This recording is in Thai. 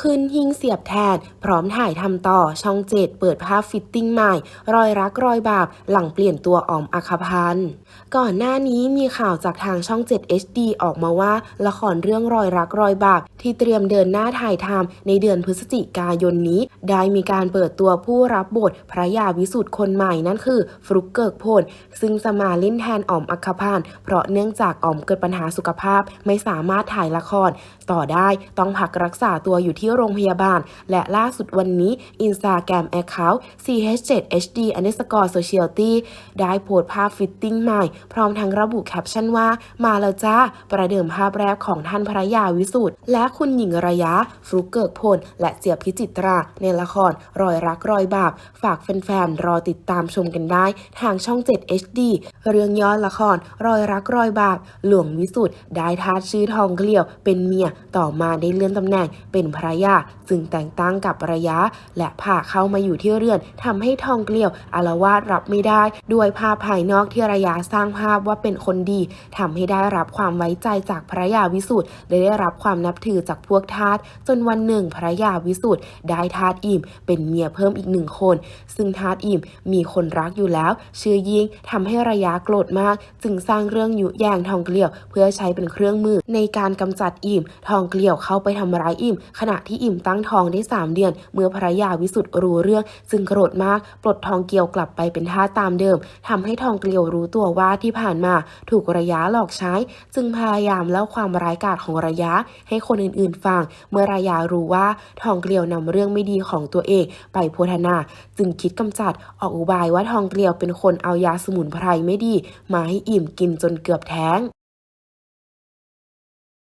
ขึ้นหิ้งเสียบแทน พร้อมถ่ายทำต่อช่องเจ็ดเปิดภาพฟิตติ้งใหม่ รอยรักรอยบาป หลังเปลี่ยนตัวออมอัคพันธ์ก่อนหน้านี้มีข่าวจากทางช่อง 7 HD ออกมาว่าละครเรื่องรอยรักรอยบาปที่เตรียมเดินหน้าถ่ายทำในเดือนพฤศจิกายนนี้ ได้มีการเปิดตัวผู้รับบทพระยาวิสุทธ์คนใหม่นั่นคือ ฟลุกเกิกพล ซึ่งจะมาเล่นแทนออมอัคคพันธ์เพราะเนื่องจากออมเกิดปัญหาสุขภาพไม่สามารถถ่ายละคร ต่อได้ต้องพักรักษาตัวอยู่ที่ที่โรงพยาบาล และล่าสุดวันนี้อินสตาแกรมแอคเคาท์ ch7hd underscore sociality ได้โพสต์ภาพฟิตติ้งใหม่ พร้อมทั้งระบุแคปชั่นว่า มาแล้วจ้า ประเดิมภาพแรกของท่านพระยาวิสุทธ์และคุณหญิงระยะ ฟลุกเกิกพล และเจียบพิจิตรา ในละคร รอยรักรอยบาป ฝากแฟนๆ รอติดตามชมกันได้ ทางช่อง 7 HD เรื่องย้อนละคร รอยรักรอยบาป หลวงวิสุทธ์ได้ทาชื่อทองเกลียว เป็นเมีย ต่อมาได้เลื่อนตำแหน่งเป็นภรรยาจึงแต่งตั้งกับระยะ และพาเข้ามาอยู่ที่เรือนทำให้ทองเกลียวอารวาสรับไม่ได้ ด้วยภาพภายนอกที่ระยะสร้างภาพว่าเป็นคนดีทำให้ได้รับความไว้ใจจากภรรยาวิสุทธ์และได้รับความนับถือจากพวกทาสจนวันหนึ่งภรรยาวิสุทธ์ได้ทาสอิ่ม เป็นเมียเพิ่มอีกหนึ่งคน ซึ่งทาสอิ่มมีคนรักอยู่แล้วชื่อยิงทำให้ระยะโกรธมาก จึงสร้างเรื่องยุแยงทองเกลียว เพื่อใช้เป็นเครื่องมือในการกำจัดอิ่ม ทองเกลียวเข้าไปทำร้ายอิ่ม ขณะที่อิ่มตั้งท้องได้ 3 เดือน เมื่อภรรยาวิสุทธ์รู้เรื่องจึงโกรธมาก ปลดทองเกลียวกลับไปเป็นท่าตามเดิมทำให้ทองเกลียวรู้ตัวว่าที่ผ่านมา ถูกระยะหลอกใช้ จึงพยายามเล่าความร้ายกาจของระยะให้คนอื่นๆฟัง เมื่อระยะรู้ว่าทองเกลียวนำเรื่องไม่ดีของตัวเอง ไปโพธนา จึงคิดกำจัดออกอุบายว่าทองเกลียวเป็นคนเอายาสมุนไพรไม่ดี มาให้อิ่มกินจนเกือบแท้ง